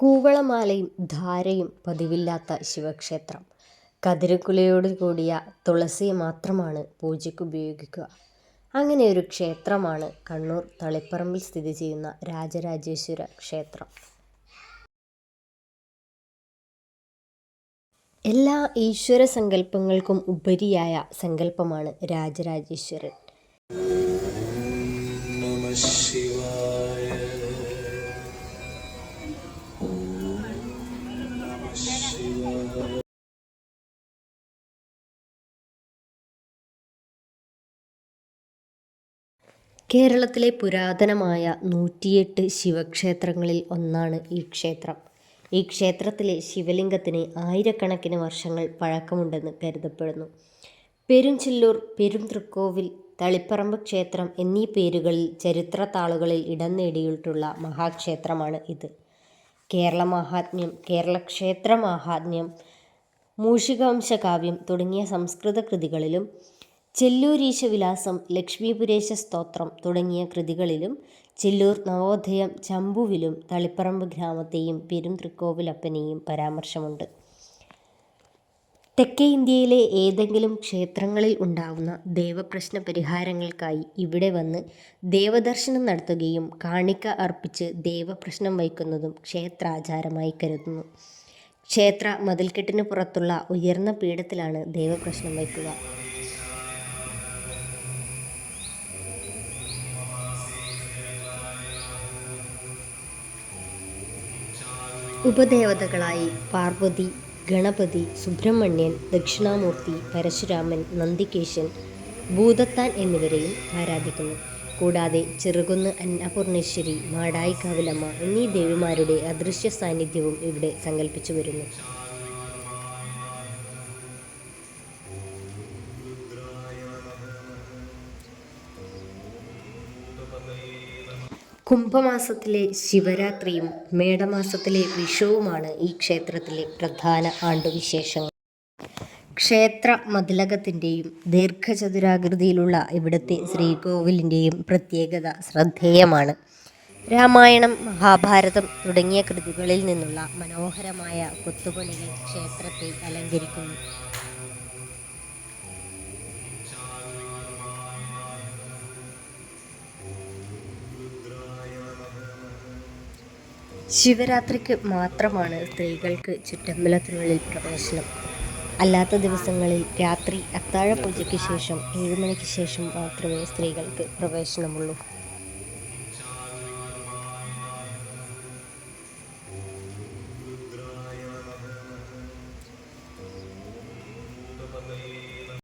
കൂവളമാലയും ധാരയും പതിവില്ലാത്ത ശിവക്ഷേത്രം. കതിരക്കുലയോട് കൂടിയ തുളസി മാത്രമാണ് പൂജയ്ക്ക് ഉപയോഗിക്കുക. അങ്ങനെ ഒരു ക്ഷേത്രമാണ് കണ്ണൂർ തളിപ്പറമ്പിൽ സ്ഥിതി ചെയ്യുന്ന രാജരാജേശ്വര ക്ഷേത്രം. എല്ലാ ഈശ്വര സങ്കല്പങ്ങൾക്കും ഉപരിയായ സങ്കല്പമാണ് രാജരാജേശ്വരൻ. കേരളത്തിലെ പുരാതനമായ നൂറ്റിയെട്ട് ശിവക്ഷേത്രങ്ങളിൽ ഒന്നാണ് ഈ ക്ഷേത്രം. ഈ ക്ഷേത്രത്തിലെ ശിവലിംഗത്തിന് ആയിരക്കണക്കിന് വർഷങ്ങൾ പഴക്കമുണ്ടെന്ന് കരുതപ്പെടുന്നു. പെരുംചെല്ലൂർ പെരുംതൃക്കോവിൽ തളിപ്പറമ്പ് ക്ഷേത്രം എന്നീ പേരുകളിൽ ചരിത്ര താളുകളിൽ ഇടം നേടിയിട്ടുള്ള മഹാക്ഷേത്രമാണ് ഇത്. കേരള മഹാത്മ്യം കേരളക്ഷേത്ര മഹാത്മ്യം മൂഷികവംശകാവ്യം തുടങ്ങിയ സംസ്കൃത കൃതികളിലും ചെല്ലൂരീശ വിലാസം ലക്ഷ്മീപുരേശ സ്തോത്രം തുടങ്ങിയ കൃതികളിലും ചെല്ലൂർ നവോദയം ചമ്പുവിലും തളിപ്പറമ്പ് ഗ്രാമത്തെയും പെരും പെരുംതൃക്കോവിലപ്പനെയും പരാമർശമുണ്ട്. തെക്കേ ഇന്ത്യയിലെ ഏതെങ്കിലും ക്ഷേത്രങ്ങളിൽ ഉണ്ടാവുന്ന ദേവപ്രശ്ന പരിഹാരങ്ങൾക്കായി ഇവിടെ വന്ന് ദേവദർശനം നടത്തുകയും കാണിക്ക അർപ്പിച്ച് ദേവപ്രശ്നം വയ്ക്കുന്നതും ക്ഷേത്രാചാരമായി കരുതുന്നു. ക്ഷേത്ര മതിൽക്കെട്ടിന് പുറത്തുള്ള ഉയർന്ന പീഠത്തിലാണ് ദേവപ്രശ്നം വയ്ക്കുക. ഉപദേവതകളായി പാർവതി ഗണപതി സുബ്രഹ്മണ്യൻ ദക്ഷിണാമൂർത്തി പരശുരാമൻ നന്ദികേശൻ ഭൂതത്താൻ എന്നിവരെയും ആരാധിക്കുന്നു. കൂടാതെ ചെറുകുന്ന് അന്നപൂർണേശ്വരി മാടായിക്കാവിലമ്മ എന്നീ ദേവിമാരുടെ അദൃശ്യ സാന്നിധ്യവും ഇവിടെ സങ്കല്പിച്ചു വരുന്നു. കുംഭമാസത്തിലെ ശിവരാത്രിയും മേടമാസത്തിലെ വിഷുവുമാണ് ഈ ക്ഷേത്രത്തിലെ പ്രധാന ആണ്ടുവിശേഷങ്ങൾ. ക്ഷേത്ര മതിലകത്തിന്റെയും ദീർഘചതുരാകൃതിയിലുള്ള ഇവിടുത്തെ ശ്രീകോവിലിന്റെയും പ്രത്യേകത ശ്രദ്ധേയമാണ്. രാമായണം മഹാഭാരതം തുടങ്ങിയ കൃതികളിൽ നിന്നുള്ള മനോഹരമായ കൊത്തുപണികൾ ക്ഷേത്രത്തെ അലങ്കരിക്കുന്നു. ശിവരാത്രിക്ക് മാത്രമാണ് സ്ത്രീകൾക്ക് ചുറ്റമ്പലത്തിനുള്ളിൽ പ്രവേശനം. അല്ലാത്ത ദിവസങ്ങളിൽ രാത്രി അത്താഴ പൂജയ്ക്ക് ശേഷം ഏഴ് മണിക്ക് ശേഷം മാത്രമേ സ്ത്രീകൾക്ക് പ്രവേശനമുള്ളൂ.